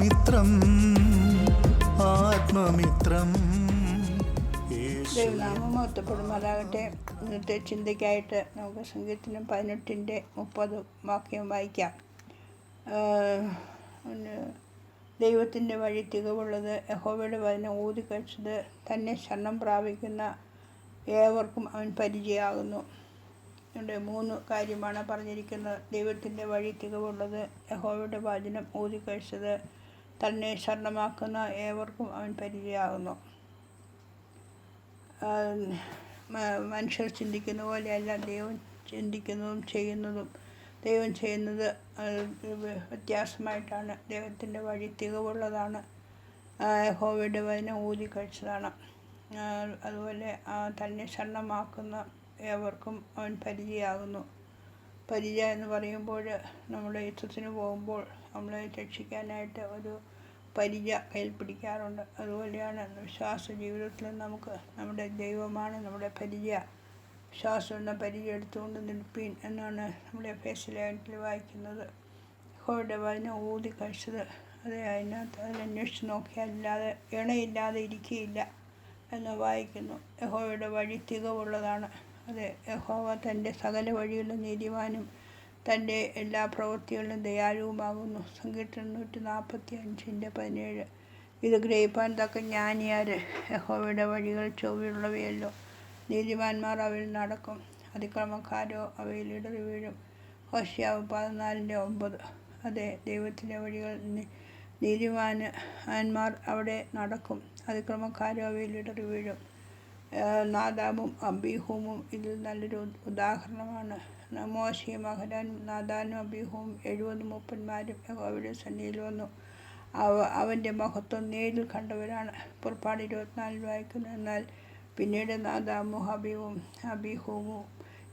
ആത്മമിത്രം ആത്മമിത്രം. ദൈവനാമം മഹത്വപ്പെടുമാറാകട്ടെ ഇന്നത്തെ ചിന്തയ്ക്കായിട്ട് നമുക്ക് സംഗീതത്തിനും പതിനെട്ടിന്റെ മുപ്പത് വാക്യം വായിക്കാം. ദൈവത്തിന്റെ വഴി തികവുള്ളത് യഹോവയുടെ വചനം ഊതിക്കഴിച്ചത് തന്നെ ശരണം പ്രാപിക്കുന്ന ഏവർക്കും അവൻ പരിചയമാകുന്നു. ഇവിടെ മൂന്ന് കാര്യമാണ് പറഞ്ഞിരിക്കുന്നത്. ദൈവത്തിന്റെ വഴി തികവുള്ളത് യഹോവയുടെ വചനം ഊതിക്കഴിച്ചത് തന്നെ ശരണമാക്കുന്ന ഏവർക്കും അവൻ പരിചയമാകുന്നു. മനുഷ്യർ ചിന്തിക്കുന്ന പോലെയല്ല ദൈവം ചിന്തിക്കുന്നതും ചെയ്യുന്നതും. ദൈവം ചെയ്യുന്നത് വ്യത്യാസമായിട്ടാണ്. ദൈവത്തിന്റെ വഴി തികവുള്ളതാണ്. ഹോവിഡ് വചനം ഊതി കഴിച്ചതാണ്. അതുപോലെ തന്നെ ശരണമാക്കുന്ന ഏവർക്കും അവൻ പരിചയമാകുന്നു. പരിചയം എന്ന് പറയുമ്പോൾ നമ്മുടെ യുദ്ധത്തിന് പോകുമ്പോൾ നമ്മളെ രക്ഷിക്കാനായിട്ട് ഒരു പരിച കയ്യിൽ പിടിക്കാറുണ്ട്. അതുപോലെയാണ് വിശ്വാസ ജീവിതത്തിൽ നമുക്ക് നമ്മുടെ ദൈവമാണ് നമ്മുടെ പരിച. വിശ്വാസം എന്ന പരിച എടുത്തുകൊണ്ട് നിൽപ്പീൻ എന്നാണ് നമ്മുടെ ഫേസിലായിട്ട് വായിക്കുന്നത്. യഹോവയുടെ വചനം ഊതി കഴിച്ചത്. അത് അതിനകത്ത് അതിലന്വേഷിച്ച് നോക്കിയാലല്ലാതെ ഇണയില്ലാതെ ഇരിക്കുകയില്ല എന്ന് വായിക്കുന്നു. യഹോയുടെ വഴി തികവുള്ളതാണ്. അത് യഹോവ തന്റെ സകല വഴിയുള്ള നീതിമാനും തന്റെ എല്ലാ പ്രവൃത്തികളിലും ദയാലുവുമാകുന്നു. സങ്കീർത്തനം നൂറ്റി നാൽപ്പത്തി അഞ്ചിന്റെ പതിനേഴ്. ഇത് ഗ്രഹിപ്പാൻ തക്ക ജ്ഞാനിയാർ യഹോവയുടെ വഴികൾ ചൊവ്വയുള്ളവയല്ലോ നീതിമാന്മാർ അവയിൽ നടക്കും. അതിക്രമക്കാരോ അവയിൽ ഇടറി വീഴും ഹോഷ്യാവ് പതിനാലിന്റെ ഒമ്പത്. അതെ ദൈവത്തിന്റെ വഴികൾ നീതിമാന് അവിടെ നടക്കും. അതിക്രമക്കാരോ അവയിൽ ഇടറി വീഴും നാദാബും അബീഹൂമും ഇതിൽ നല്ലൊരു ഉദാഹരണമാണ്. നമോശി മഹരാനും നാദാനും അബീഹവും എഴുപത് മൂപ്പന്മാരും യഹോവയുടെ സന്നിധിയിൽ വന്നു. അവ അവന്റെ മഹത്വം നേരിൽ കണ്ടവരാണ്. പുറപ്പാട് ഇരുപത്തിനാലിൽ വായിക്കുന്നു എന്നാൽ പിന്നീട് നാദാമും ഹബീവും അബീഹൂവും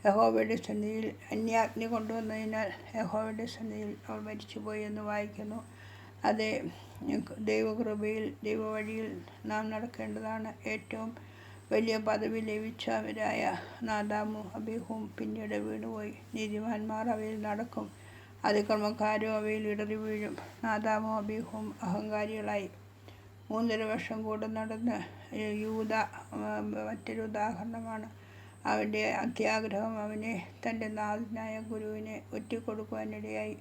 യഹോവയുടെ സന്നിധിയിൽ അന്യാഗ്നി കൊണ്ടുവന്നതിനാൽ യഹോവയുടെ സന്നിധിയിൽ അവർ മരിച്ചുപോയി എന്ന് വായിക്കുന്നു. അതേ ദൈവകൃപയിൽ ദൈവവഴിയിൽ നാം നടക്കേണ്ടതാണ് ഏറ്റവും വലിയ പദവി ലഭിച്ചവരായ നാദാമും അബിഹും പിന്നീട് വീണുപോയി. നീതിമാന്മാർ അവയിൽ നടക്കും. അതിക്രമക്കാരും അവയിൽ ഇടറി വീഴും. നാദാമും അബിഹും അഹങ്കാരികളായി. മൂന്നര വർഷം കൂടെ നടന്ന് യൂത മറ്റൊരു ഉദാഹരണമാണ്. അവന്റെ അത്യാഗ്രഹം അവനെ തന്റെ നാഥനായ ഗുരുവിനെ ഒറ്റിക്കൊടുക്കുവാനിടയായി.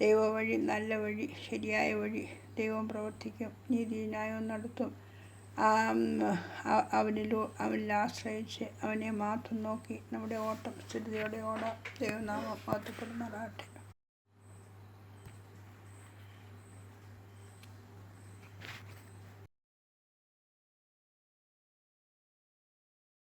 ദൈവവഴി നല്ല വഴി ശരിയായ വഴി ദൈവം പ്രവർത്തിക്കും. നീതി ന്യായവും നടത്തും. അവനിലൂ അവനിൽ ആശ്രയിച്ച് അവനെ മാത്രം നോക്കി നമ്മുടെ ഓട്ടം സ്ഥിരതയോടെ ഓടാം. ദൈവനാമം മാറ്റപ്പെടുമാറാട്ടെ